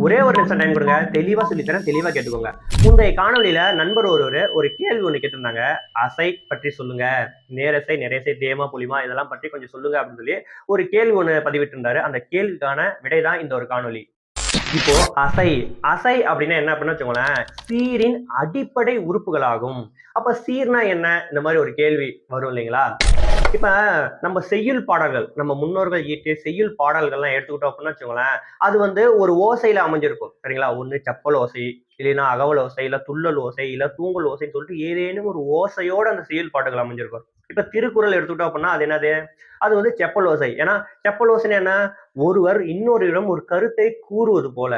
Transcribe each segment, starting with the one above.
ஒரே ஒரு நிமிஷம் டைம் கொடுங்க. தெளிவா சொல்லித்தரேன். தெளிவா கேட்டுக்கோங்க. முந்தைய காணொலியில நண்பர் ஒருவர் ஒரு கேள்வி ஒண்ணு கேட்டிருந்தாங்க. அசை பற்றி சொல்லுங்க. நேரசை நிறையசை தேமா புலிமா இதெல்லாம் பற்றி கொஞ்சம் சொல்லுங்க அப்படின்னு சொல்லி ஒரு கேள்வி ஒண்ணு பதிவிட்டு இருந்தாரு அந்த கேள்விக்கான விடைதான் இந்த ஒரு காணொளி. இப்போ அசை. அசை அப்படின்னா என்ன அப்படின்னு வச்சுக்கோங்களேன். சீரின் அடிப்படை உறுப்புகளாகும். அப்ப சீர்னா என்ன? இந்த மாதிரி ஒரு கேள்வி வரும் இல்லைங்களா? இப்ப நம்ம செய்யுள் பாடல்கள் நம்ம முன்னோர்கள் ஈட்டு செய்யுள் பாடல்கள்லாம் எடுத்துக்கிட்டோம் அப்படின்னு வச்சுக்கோங்களேன் அது வந்து ஒரு ஓசையில அமைஞ்சிருக்கும். சரிங்களா? ஒண்ணு செப்பல் ஓசை இல்லைன்னா அகவல் ஓசை இல்ல துள்ளல் ஓசை இல்ல தூங்கல் ஓசைன்னு சொல்லிட்டு ஏதேனும் ஒரு ஓசையோட அந்த செய்யுள் பாட்டுகள் அமைஞ்சிருக்கும். இப்ப திருக்குறள் எடுத்துக்கிட்டோம் அப்படின்னா அது என்னது? அது வந்து செப்பல் ஓசை. ஏன்னா செப்பல் ஓசைன்னு என்ன? ஒருவர் இன்னொருவரிடம் ஒரு கருத்தை கூறுவது போல.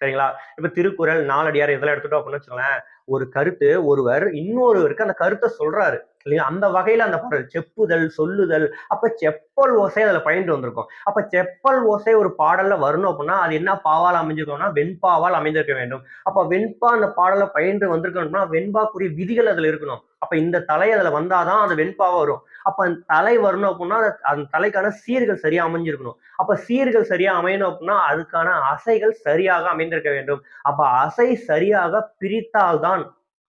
சரிங்களா? இப்ப திருக்குறள் நாலடியார் இதெல்லாம் எடுத்துட்டோம் அப்படின்னு வச்சுக்கோங்களேன் ஒரு கருத்து ஒருவர் இன்னொருவருக்கு அந்த கருத்தை சொல்றாரு. இல்லையா? அந்த வகையில அந்த பாடல் செப்புதல் சொல்லுதல். அப்ப செப்பல் ஓசை அதுல பயின்று வந்திருக்கும். அப்ப செப்பல் ஓசை ஒரு பாடல்ல வரணும் அப்படின்னா அது என்ன பாவால் அமைஞ்சிருக்கணும்னா வெண்பாவால் அமைந்திருக்க வேண்டும். அப்ப வெண்பா அந்த பாடல பயின்று வந்திருக்கணும்னா வெண்பாக்குரிய விதிகள் அதுல இருக்கணும். அப்ப இந்த தலை அதுல வந்தாதான் அது வெண்பாவா வரும். அப்ப அந்த தலை வரணும் அப்படின்னா அந்த- அந்த தலைக்கான சீர்கள் சரியா அமைஞ்சிருக்கணும். அப்ப சீர்கள் சரியா அமையணும் அப்படின்னா அதுக்கான அசைகள் சரியாக அமைந்திருக்க வேண்டும். அப்ப அசை சரியாக பிரித்தால்தான்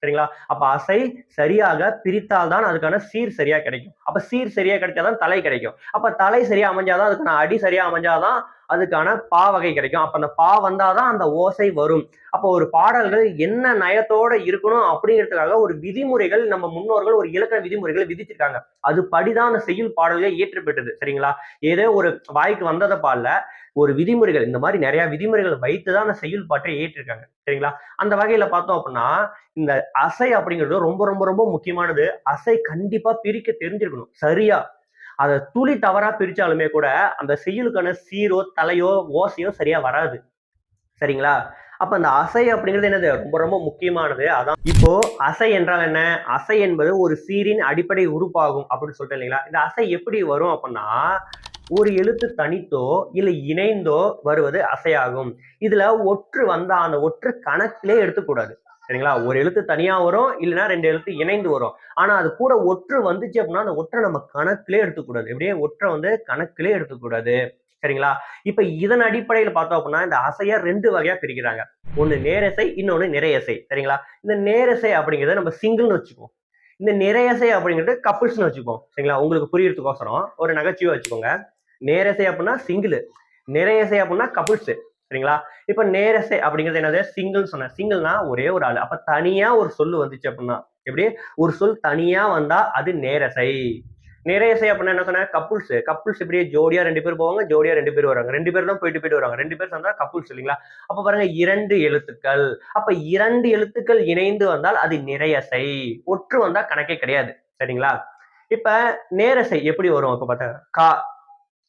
சரிங்களா? அப்ப அசை சரியாக பிரித்தால்தான் அதுக்கான சீர் சரியா கிடைக்கும். அப்ப சீர் சரியா கிடைச்சாதான் தலை கிடைக்கும். அப்ப தலை சரியா அமைஞ்சாதான் அதுக்கான அடி சரியா அமைஞ்சாதான் அதுக்கான பா வகை கிடைக்கும். அப்ப அந்த பா வந்தாதான் அந்த ஓசை வரும். அப்போ ஒரு பாடல்கள் என்ன நயத்தோட இருக்கணும் அப்படிங்கிறதுக்காக ஒரு விதிமுறைகள் நம்ம முன்னோர்கள் ஒரு இலக்கண விதிமுறைகளை விதிச்சிருக்காங்க. அது படிதான் அந்த செய்யுள் பாடல்கள் இயற்றப்பட்டது சரிங்களா? ஏதோ ஒரு வாய்க்கு வந்ததை பாடல ஒரு விதிமுறைகள் இந்த மாதிரி நிறைய விதிமுறைகள் வைத்து தான் அந்த செய்யுள் பாட்டை ஏற்றிருக்காங்க சரிங்களா? அந்த வகையில பார்த்தோம் அப்படின்னா இந்த அசை அப்படிங்கிறது ரொம்ப ரொம்ப ரொம்ப முக்கியமானது. அசை கண்டிப்பா பிரிக்க தெரிஞ்சிருக்கணும். சரியா? அதை துளி தவறா பிரிச்சாலுமே கூட அந்த செய்யுளுக்கான சீரோ தலையோ ஓசையோ சரியா வராது. சரிங்களா? அப்ப அந்த அசை அப்படிங்கிறது என்னது? ரொம்ப ரொம்ப முக்கியமானது. அதான் இப்போ அசை என்றால் என்ன? அசை என்பது ஒரு சீரின் அடிப்படை உறுப்பாகும் அப்படின்னு சொல்லிட்டு இல்லைங்களா? இந்த அசை எப்படி வரும் அப்படின்னா ஒரு எழுத்து தனித்தோ இல்லை இணைந்தோ வருவது அசையாகும். இதுல ஒற்று வந்தா அந்த ஒற்று கணக்கிலே எடுத்துக்கூடாது. சரிங்களா? ஒரு எழுத்து தனியா வரும் இல்லைன்னா ரெண்டு எழுத்து இணைந்து வரும். ஆனா அது கூட ஒற்று வந்துச்சு அப்படின்னா அந்த ஒற்றை நம்ம கணக்கிலே எடுத்துக்கூடாது எப்படியே ஒற்றை வந்து கணக்கிலே எடுத்துக்கூடாது சரிங்களா? இப்ப இதன் அடிப்படையில் பார்த்தோம் அப்படின்னா இந்த அசைய ரெண்டு வகையா பிரிக்கிறாங்க. ஒண்ணு நேரசை இன்னொன்னு நிறையசை. சரிங்களா? இந்த நேரசை அப்படிங்கிறத நம்ம சிங்கிள்னு வச்சுக்குவோம். இந்த நிறையசை அப்படிங்கிறது கப்புள்ஸ்னு வச்சுக்குவோம். சரிங்களா? உங்களுக்கு புரியறதுக்கோசரம் ஒரு நகைச்சுவை வச்சுக்கோங்க. நேரசை அப்படின்னா சிங்கிள் நிறையசை அப்படின்னா கப்புள்ஸ் சரிங்களா? இப்ப நேரசை அப்படிங்கிறது என்னது? சிங்கிள் சொன்னேன் சிங்கிள்னா ஒரே ஒரு ஆள். அப்ப தனியா ஒரு சொல் வந்துச்சு அப்படின்னா எப்படி? ஒரு சொல் தனியா வந்தா அது நேரசை. நிறையசை அப்படின்னா என்ன சொன்னேன் கப்புள்ஸ் கப்புள்ஸ் இப்படியே ஜோடியா ரெண்டு பேர் போவாங்க ஜோடியா ரெண்டு பேர் வராங்க ரெண்டு பேர் தான் போயிட்டு போயிட்டு வராங்க ரெண்டு பேர் சேர்ந்தா கப்புள்ஸ் இல்லைங்களா? அப்ப பாருங்க இரண்டு எழுத்துக்கள். அப்ப இரண்டு எழுத்துக்கள் இணைந்து வந்தால் அது நிறையசை. ஒற்று வந்தா கணக்கே கிடையாது. சரிங்களா? இப்ப நேரசை எப்படி வரும்? இப்ப பார்த்தா கா.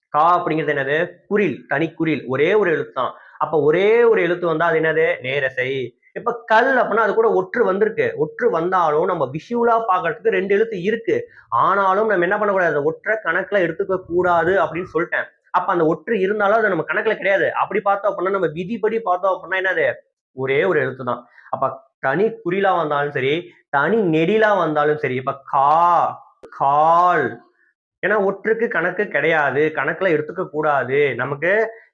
கா அப்படிங்கிறது என்னது? குறில் தனி குரில். ஒரே ஒரு எழுத்து தான் அப்ப ஒரே ஒரு எழுத்து வந்தா அது என்னது? நேரசை இப்ப கல் அப்படின்னா அது கூட ஒற்று வந்திருக்கு. ஒற்று வந்தாலும் நம்ம விஷுவலா பாக்குறதுக்கு ரெண்டு எழுத்து இருக்கு. ஆனாலும் நம்ம என்ன பண்ணக்கூடாது? ஒற்றை கணக்குல எடுத்துக்க கூடாது அப்படின்னு சொல்லிட்டேன். அப்ப அந்த ஒற்று இருந்தாலும் அது நம்ம கணக்குல கிடையாது. அப்படி பார்த்தோம் அப்படின்னா நம்ம விதிப்படி பார்த்தோம் அப்படின்னா என்னது? ஒரே ஒரு எழுத்து தான். அப்ப தனி குறிலா வந்தாலும் சரி தனி நெடிலா வந்தாலும் சரி இப்ப கா கால் ஏன்னா ஒற்றுக்கு கணக்கு கிடையாது. கணக்குல எடுத்துக்க கூடாது. நமக்கு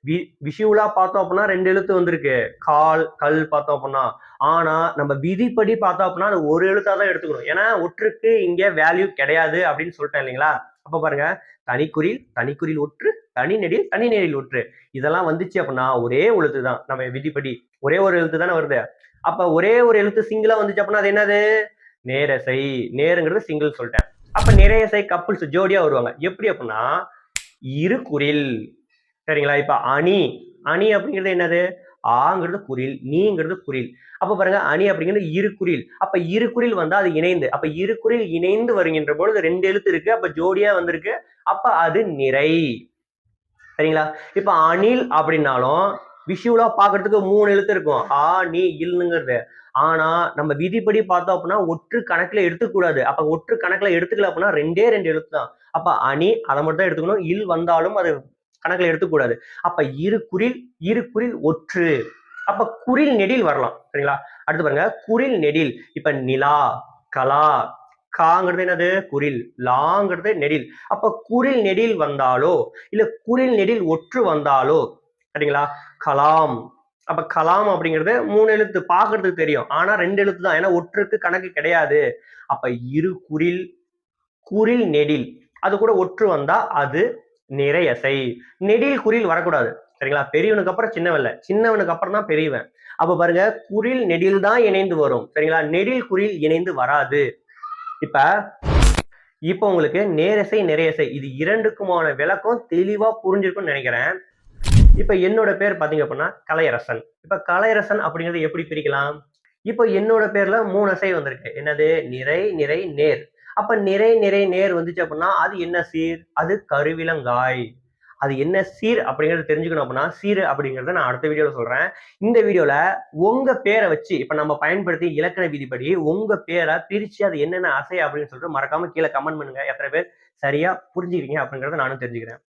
வி விஷுவலா பார்த்தோம் அப்படின்னா ரெண்டு எழுத்து வந்திருக்கு. கால் கல் பார்த்தோம் அப்படின்னா. ஆனா நம்ம விதிப்படி பார்த்தோம் அப்படின்னா அது ஒரு எழுத்தா தான் எடுத்துக்கணும். ஏன்னா ஒற்றுக்கு இங்க வேல்யூ கிடையாது அப்படின்னு சொல்லிட்டேன் இல்லைங்களா? அப்ப பாருங்க. தனிக்குறில் தனிக்குறில் ஒற்று தனி நெடில் தனி நெடில் ஒற்று. இதெல்லாம் வந்துச்சு அப்படின்னா ஒரே எழுத்து தான். நம்ம விதிப்படி ஒரே ஒரு எழுத்து தானே வருது. அப்ப ஒரே ஒரு எழுத்து சிங்கிளா வந்துச்சு அப்படின்னா அது என்னது? நேரசை. நேருங்கிறது சிங்கிள் சொல்லிட்டேன். அப்ப நிறையசை கப்புள்ஸ் ஜோடியா வருவாங்க. எப்படி அப்படின்னா இரு குரில். சரிங்களா? இப்ப அணி. அணி அப்படிங்கிறது என்னது? ஆங்கிறது குறில் நீங்கிறது குறில் அப்ப பாருங்க அணி அப்படிங்கிறது இரு குறில் அப்ப இரு குறில் வந்தா அது இணைந்து. அப்ப இரு குறில் இணைந்து வருகின்ற பொழுது ரெண்டு எழுத்து இருக்கு அப்ப ஜோடியா வந்திருக்கு. அப்ப அது நிறை. சரிங்களா? இப்ப அணில் அப்படின்னாலும் விஷுவலா பாக்குறதுக்கு மூணு எழுத்து இருக்கும். ஆ நீ இல்லுங்கிறது ஆனா நம்ம விதிப்படி பார்த்தோம் அப்படின்னா ஒற்று கணக்குல எடுத்துக்கூடாது அப்ப ஒற்று கணக்குல எடுத்துக்கல அப்படின்னா ரெண்டே ரெண்டு எழுத்து தான். அப்ப அணி அதை மட்டும் தான் எடுத்துக்கணும். இல் வந்தாலும் அது கணக்குல எடுத்துக்கூடாது அப்ப இரு குறில் இரு குறில் ஒற்று. அப்ப குறில் நெடில் வரலாம். சரிங்களா? அடுத்து பாருங்க. குறில் நெடில். இப்ப நிலா கலா காங்கிறது என்னது? குறில். லாங்கிறது நெடில். அப்ப குறில் நெடில் வந்தாலோ இல்ல குறில் நெடில் ஒற்று வந்தாலோ சரிங்களா? கலாம். அப்ப கலாம் அப்படிங்கிறது மூணு எழுத்து பாக்குறதுக்கு தெரியும். ஆனா ரெண்டு எழுத்து தான். ஏன்னா ஒற்றுக்கு கணக்கு கிடையாது. அப்ப இரு குறில் குறில் நெடில். அது கூட ஒற்று வந்தா அது நிறையசை. நெடில் குரில் வரக்கூடாது. சரிங்களா? பெரியவனுக்கு அப்புறம் சின்னவன் சின்னவனுக்கு அப்புறம் தான் பெரியவன். அப்ப பாருங்க குறில் நெடில் தான் இணைந்து வரும். சரிங்களா? நெடில் குரில் இணைந்து வராது. இப்ப இப்போ உங்களுக்கு நேரசை நிறையசை இது இரண்டுக்குமான விளக்கம் தெளிவா புரிஞ்சிருக்கும்னு நினைக்கிறேன். இப்ப என்னோட பேர் பாத்தீங்க அப்படின்னா கலையரசன். இப்ப கலையரசன் அப்படிங்கிறது எப்படி பிரிக்கலாம்? இப்போ என்னோட பேர்ல மூணு அசை வந்திருக்கு. என்னது? நிறை நிறை நேர். அப்ப நிறை நிறை நேர் வந்துச்சு அப்படின்னா அது என்ன சீர்? அது கருவிலங்காய். அது என்ன சீர் அப்படிங்கறது தெரிஞ்சுக்கணும் அப்படின்னா சீர் அப்படிங்கறத நான் அடுத்த வீடியோல சொல்றேன். இந்த வீடியோல உங்க பேரை வச்சு இப்ப நம்ம பயன்படுத்தி இலக்கண விதிப்படி உங்க பேரை பிரிச்சு அது என்னென்ன அசை அப்படின்னு சொல்லிட்டு மறக்காம கீழே கமெண்ட் பண்ணுங்க. எத்தனை பேர் சரியா புரிஞ்சுக்கிறீங்க அப்படிங்கறத நானும் தெரிஞ்சுக்கிறேன்.